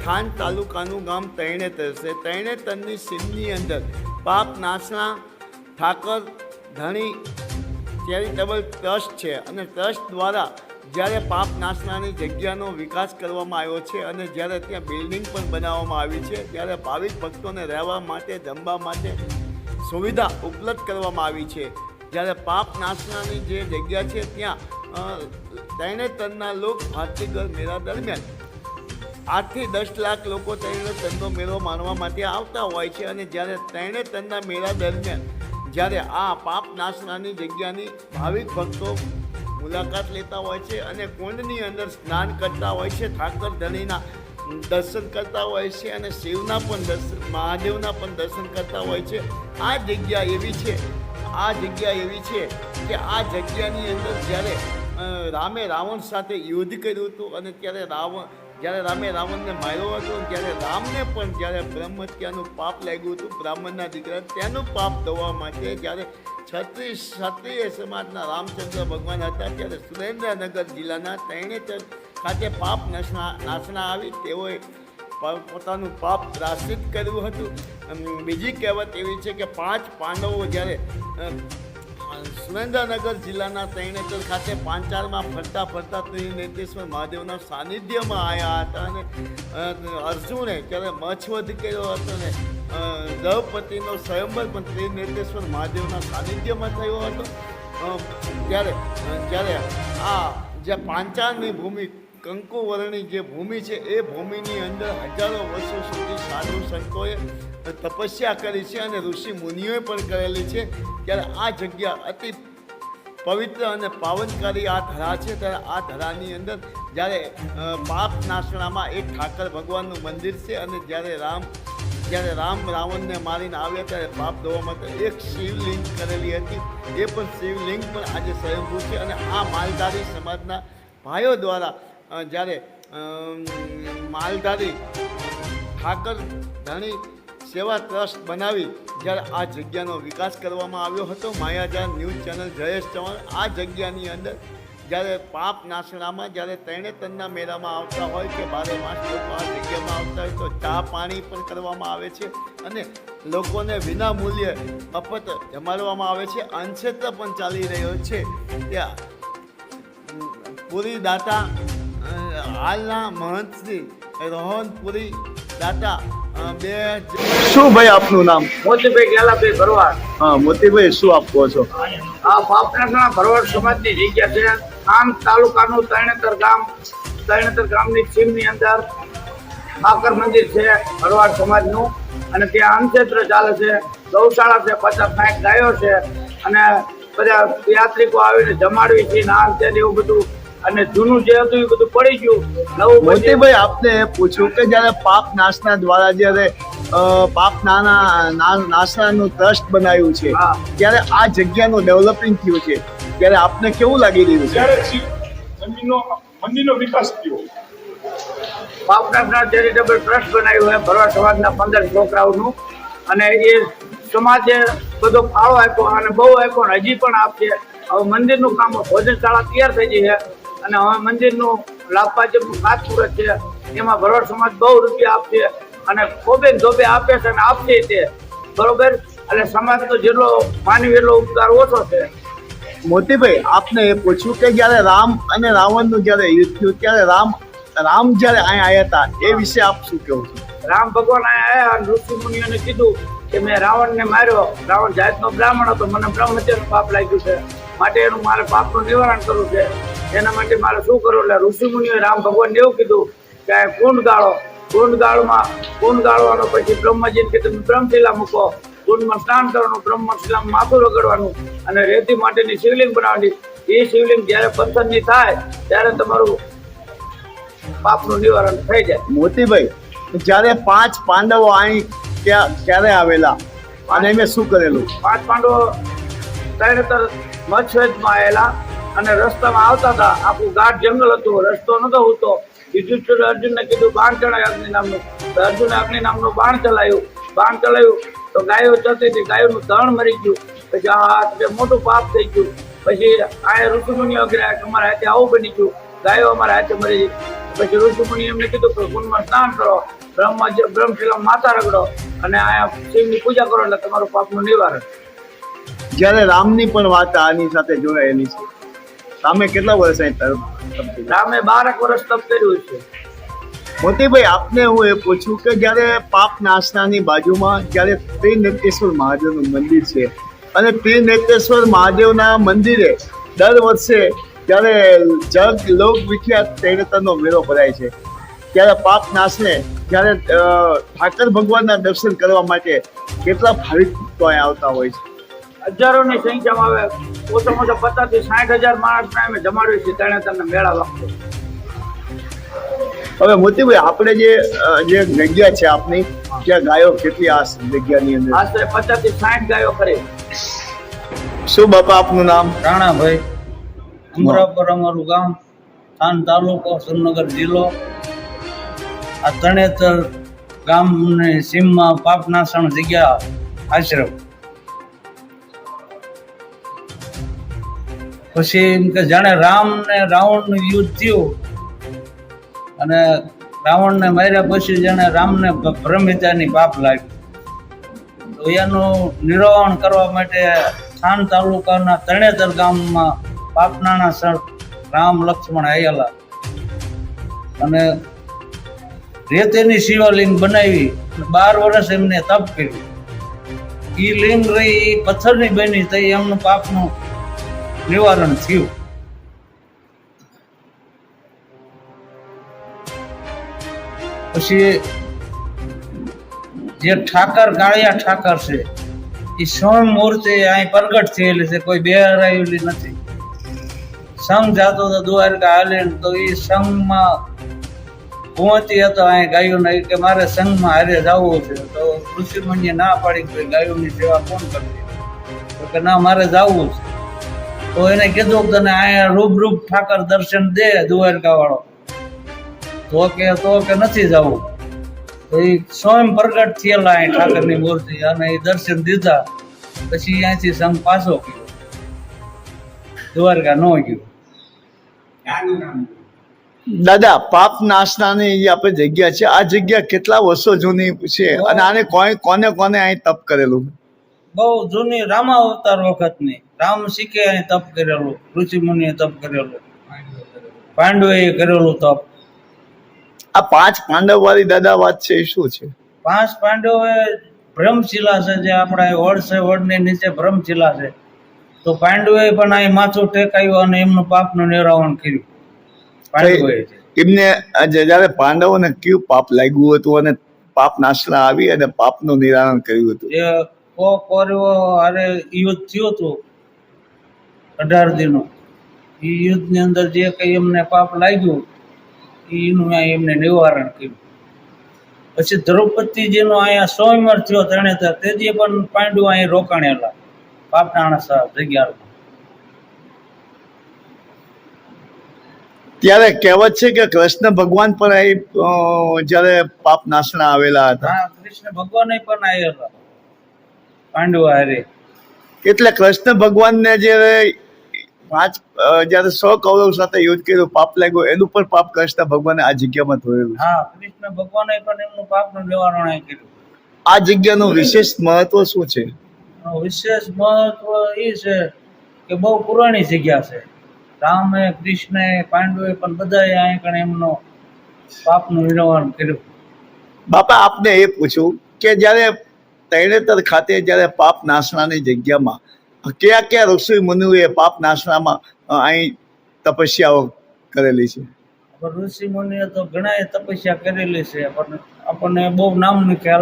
Than તાલુકાનું ગામ તૈણેતર છે. તૈણેતરની સીમની અંદર પાપ નાસણા ઠાકર, ધણી, ચેરિટેબલ ટ્રસ્ટ છે અને ટ્રસ્ટ દ્વારા જ્યારે પાપ નાસનાની જગ્યાનો વિકાસ કરવામાં આવ્યો છે અને જ્યારે ત્યાં બિલ્ડિંગ પણ બનાવવામાં આવી છે, ત્યારે ભાવિક ભક્તોને રહેવા માટે, જમવા માટે સુવિધા ઉપલબ્ધ કરવામાં આવી છે. જ્યારે પાપ નાસનાની જે જગ્યા છે ત્યાં તરણેતરના લોક ભારતીગર મેળા દરમિયાન આઠથી દસ લાખ લોકો તરણેતરનો મેળો માણવા માટે આવતા હોય છે અને જ્યારે તરણેતરના મેળા દરમિયાન જ્યારે આ પાપ નાશનાની જગ્યાની ભાવિક ભક્તો મુલાકાત લેતા હોય છે અને કુંડની અંદર સ્નાન કરતા હોય છે, ઠાકર ધણીના દર્શન કરતા હોય છે અને શિવના પણ દર્શન મહાદેવના પણ દર્શન કરતા હોય છે. આ જગ્યા એવી છે, આ જગ્યા એવી છે કે આ જગ્યાની અંદર જ્યારે રામે રાવણ સાથે યુદ્ધ કર્યું હતું અને ત્યારે રાવણ જ્યારે રામે રાવણને માર્યો હતો ત્યારે રામને પણ જ્યારે બ્રહ્મત્યાનું પાપ લાગ્યું હતું, બ્રાહ્મણના દીકરા તેનું પાપ ધોવા માટે જ્યારે છત્રીસ ક્ષત્રિય સમાજના રામચંદ્ર ભગવાન હતા, ત્યારે સુરેન્દ્રનગર જિલ્લાના તૈણેતર ખાતે પાપ નાશના નાશના આવી તેઓએ પોતાનું પાપ પ્રાશ્ચિત કર્યું હતું. બીજી કહેવત એવી છે કે પાંચ પાંડવો જ્યારે સુરેન્દ્રનગર જિલ્લાના તૈણેતર ખાતે પાંચાળમાં ફરતા ફરતા ત્રિનેત્રેશ્વર મહાદેવના સાનિધ્યમાં આવ્યા હતા અને અર્જુને ત્યારે મચ્છવધ કર્યો હતો ને અ, દ્રૌપદીનો સ્વયંવર પણ ત્રિનેત્રેશ્વર મહાદેવના સાનિધ્યમાં થયો હતો. ત્યારે ત્યારે આ જે પાંચાળની ભૂમિ કંકુવરણી જે ભૂમિ છે એ ભૂમિની અંદર હજારો વર્ષો સુધી સાધુ સંતોએ તપસ્યા કરી છે અને ઋષિ મુનિઓએ પણ કરેલી છે. ત્યારે આ જગ્યા અતિ પવિત્ર અને પાવનકારી આ ધરા છે. ત્યારે આ ધરાની અંદર જ્યારે પાપ નાશણામાં એક ઠાકર ભગવાનનું મંદિર છે અને જ્યારે રામ જ્યારે રામ રાવણને મારીને આવ્યા ત્યારે પાપ ધોવા માટે એક શિવલિંગ કરેલી હતી. એ પણ શિવલિંગ પણ આજે સ્વયંભૂ છે અને આ માલધારી સમાજના ભાઈઓ દ્વારા જ્યારે માલધારી ઠાકર ધણી સેવા ટ્રસ્ટ બનાવી જ્યારે આ જગ્યાનો વિકાસ કરવામાં આવ્યો હતો. માયાજાર ન્યૂઝ ચેનલ જયેશ ચૌહાણ આ જગ્યાની અંદર જ્યારે પાપ નાસણામાં જ્યારે તરણેતરના મેળામાં આવતા હોય કે બારે માસ લોકો આ જગ્યામાં આવતા હોય તો ચા પાણી પણ કરવામાં આવે છે અને લોકોને વિના મૂલ્યે મફત જમાડવામાં આવે છે. અનક્ષેત્ર પણ ચાલી રહ્યો છે. ત્યાં પૂરી દાતા હાલના મહંત શ્રી રોહનપુરી દાતા બે શું ભાઈ આપનું નામ? મોતીભાઈ ગેલાભાઈ ભરવાડ. હા મોતીભાઈ શું આપ કહો છો? આ પાપનાથના ભરવાડ સમાજની જગ્યા છે. આમ તાલુકાનું તરણેતર ગામ તરણેતર ગામની સીમની અંદર આકર મંદિર છે ભરવાડ સમાજનું. અને ત્યાં અન્નક્ષેત્ર ચાલે છે ગૌશાળા છે પચાસ સાઠ ગાયો છે. અને બધા યાત્રિકો આવીને જમાડવી છે નાન છે એવું બધું અને જૂનું જે હતું એ બધું પડી ગયું. નવું મોતીભાઈ આપને એ પૂછ્યું કે જ્યારે પાપ નાશના દ્વારા જ્યારે પાપ નાના ના- નાશનાનું ટ્રસ્ટ બનાવ્યું છે હા. ત્યારે આ જગ્યાનું ડેવલપિંગ થયું છે. ત્યારે આપને કેવું લાગી રહ્યું છે? ત્યારે જમીનનો મંદિરનો વિકાસ થયો. પાપનાસના ચેરિટેબલ ટ્રસ્ટ બનાવ્યું છે ભરવા સમાજના પંદર છોકરાઓનું. અને એ સમાજે બધો ફાળો આપ્યો અને બહુ આપ્યો અને હજી પણ આપશે હવે મંદિરનું કામ ભોજનશાળા તૈયાર થઈ ગઈ છે. અને હવે મંદિરનું ખાત સુરત છે. એમાં ભરવાડ સમાજ બહુ રૂપિયા આપશે અને ખોબે ધોબે આપે છે અને આપશે તે. બરોબર? એટલે સમાજનો જેટલો માનવી એટલો ઉપકાર ઓછો છે. મોતીભાઈ આપને એ પૂછ્યું કે જ્યારે રામ અને રાવણનું જ્યારે યુદ્ધ થયું ત્યારે રામ રામ જ્યારે અહીંયા આવ્યા હતા એ વિશે આપ શું કહો છો? રામ ભગવાન અહીંયા આવ્યા અને ઋષિ મુનિઓને કીધું કે મેં રાવણને માર્યો. રાવણ જાતનો બ્રાહ્મણ હતો મને બ્રહ્મચર્ય પાપ લાગ્યું છે. માટે એનું મારે પાપનું નિવારણ કરવું છે. એના માટે મારે શું કરવું? એટલે ઋષિમુનિએ રામ ભગવાનને એવું કીધું કે આ કુંડ ગાળો કુંડ ગાળમાં કુંડ ગાળવાનો પછી બ્રહ્મજીને કે તમે બ્રહ્મશીલા મૂકો. કુંડમાં સ્નાન કરવાનું બ્રહ્મશિલામાં માથું રગડવાનું અને રેતી માટેની શિવલિંગ બનાવવાની. એ શિવલિંગ જ્યારે પથ્થરની થાય ત્યારે તમારું પાપનું નિવારણ થઈ જાય. મોતીભાઈ જ્યારે પાંચ પાંડવો અહીં ક્યાં ક્યારે આવેલા? અને એમ શું કરેલું? પાંચ પાંડવો તરણેતર મચ્છવેદમાં આવેલા અને રસ્તામાં આવતા હતા. આખું ગાઢ જંગલ હતું. રસ્તો નતો હોતો. યુધિષ્ઠિર અર્જુનને કીધું, બાણ ચડાય અગ્નિ નામનું. તો અર્જુને અગ્નિ નામનું બાણ ચલાવ્યું. બાણ ચલાવ્યું તો ગાયો ચડતી હતી. ગાયોનું ધણ મરી ગયું. પછી આ મોટું પાપ થઈ ગયું. પછી આ ઋષિમુનિ અગ્રહ અમારા હાથે આવું બની ગયું. ગાયો અમારા હાથે મરી પછી ઋષિ એમને કીધું કે કુંડમાં સ્નાન કરો. બ્રહ્મ બ્રહ્મશિલા માથા રગડો. અને આ શિવની પૂજા કરો, એટલે તમારું પાપનું નિવારણ. જ્યારે રામની પણ વાત આની સાથે જોડાયેલી છે. રામે કેટલા વર્ષ અહીં? રામે બારક વર્ષ તપ કર્યું છે. મોતીભાઈ આપને હું એ પૂછું કે જ્યારે પાપ નાશનાની બાજુમાં જ્યારે ત્રિનેત્રેશ્વર મહાદેવનું મંદિર છે અને ત્રિનેત્રેશ્વર મહાદેવના મંદિરે દર વર્ષે જ્યારે જગ લોક વિખ્યાત તૈણતરનો મેળો ભરાય છે ત્યારે પાપ નાશને જ્યારે ઠાકર ભગવાનના દર્શન કરવા માટે કેટલા ભાવિક ભક્તો અહીં આવતા હોય છે? હજારોની સંખ્યામાં આવે ઓછામાં ઓછા પચાસથી સાઠ હજાર માણસને અમે જમાડ્યું છે તેને તમને મેળા વખતે હવે મોતીભાઈ આપણે જે જે જગ્યા છે આપની ત્યાં ગાયો કેટલી આ જગ્યાની અંદર? આશરે પચાસથી સાઠ ગાયો કરે શું બાપા આપનું નામ? રાણાભાઈ. અમરાપર અમારું ગામ થાન તાલુકો સુરનગર જિલ્લો. આ તણેતર ગામની સીમમાં પાપનાસણ જગ્યા આશ્રમ. પછી એમ કે જાણે રામ ને રાવણનું યુદ્ધ થયું. અને રાવણને માર્યા પછી જાણે રામને ભ્રમિતાની પાપ લાગી. તો એનું નિવારણ કરવા માટે થાન તાલુકાના તણેતર ગામમાં પાપનાના સર રામ લક્ષ્મણ આયેલા. અને રેતેની શિવલિંગ બનાવી બાર વર્ષ એમને તપ કર્યું. એ લિંગ રહી એ પથ્થરની બની, તો એમનું પાપનું નિવારણ થયું. પછી જે ઠાકર કાળિયા ઠાકર છે એ સ્વયં મૂર્તિ અહીં પ્રગટ થયેલી છે, કોઈ બેહરાયેલી નથી. સંઘ જાતો તો દ્વારકા હાલે તો એ સંઘમાં પહોંચી હતો અહીં ગાયું નહીં કે મારે સંઘમાં હારે જવું છે, તો ઋષિમુનિએ ના પાડી કે ગાયોની સેવા કોણ કરશે? તો કે ના, મારે જવું છે. તો એને કીધું કે તને અહીંયા રૂબરૂપ ઠાકર દર્શન દે દ્વારકા વાળો તો કે તો કે નથી જવું. તો એ સ્વયં પ્રગટ થયેલા અહીં ઠાકરની મૂર્તિ અને એ દર્શન દીધા. પછી અહીંથી સંઘ પાછો ગયો. દ્વારકા ન ગયો. દાદા પાપ નાશનાની જે આપણે જગ્યા છે આ જગ્યા કેટલા વર્ષો જૂની છે અને આને કોઈ કોને કોને અહીં તપ કરેલું? બહુ જૂની રામા અવતાર વખતની. રામ શીખે અને તપ કરેલું ઋષિ મુનિએ તપ કરેલું પાંડવે કરેલું તપ. આ પાંચ પાંડવ વાળી દાદા વાત છે એ શું છે? પાંચ પાંડવે બ્રહ્મશિલા છે જે આપણા વડ છે વડની નીચે બ્રહ્મશિલા છે. તો પાંડવે પણ અહીં માથું ટેકાયું અને એમનું પાપનું નિરાવરણ કર્યું. પાંડવે એમને જે જ્યારે પાંડવોને કયું પાપ લાગ્યું હતું અને પાપ નાશના આવી અને પાપનું નિરાવરણ કર્યું હતું? એ કૌરવો હારે યુદ્ધ થયું હતું અઢાર દિનો. એ યુદ્ધની અંદર જે કંઈ એમને પાપ લાગ્યું એનું અહીં એમને નિવારણ કર્યું. પછી દ્રૌપદીજીનો અહીંયા સ્વયંવર થયો તેણે તેથી પણ પાંડુ અહીં રોકાણેલા પાપનાણા જગ્યા ત્યારે કહેવત છે કે કૃષ્ણ ભગવાન પણ અહીં જ્યારે પાપ નાશના આવેલા હતા. કૃષ્ણ ભગવાન પણ આવેલા પાંડુ હારે. એટલે કૃષ્ણ ભગવાનને જ્યારે પાંચ જયારે સો કૌરવ સાથે યુદ્ધ કર્યું પાપ લાગ્યું એનું પણ પાપ કૃષ્ણ ભગવાને આ જગ્યામાં ધોયેલું હા કૃષ્ણ ભગવાને પણ એમનું પાપનું નિવારણ અહીં કર્યું. આ જગ્યાનું વિશેષ મહત્વ શું છે? વિશેષ મહત્વ એ છે કે બહુ પુરાણી જગ્યા છે. રામે કૃષ્ણે પાંડવે પણ બધાએ અહીં કણે એમનો પાપનું નિવારણ કર્યું. બાપા આપને એ પૂછ્યું કે જ્યારે તૈણેતર ખાતે જ્યારે પાપ નાશનાની જગ્યામાં કયા કયા ઋષિ મુનિઓએ પાપ નાશનામાં અહીં તપસ્યાઓ કરેલી છે? ઋષિ મુનિએ તો ઘણા તપસ્યા કરેલી છે, પણ આપણને બહુ નામની ખ્યાલ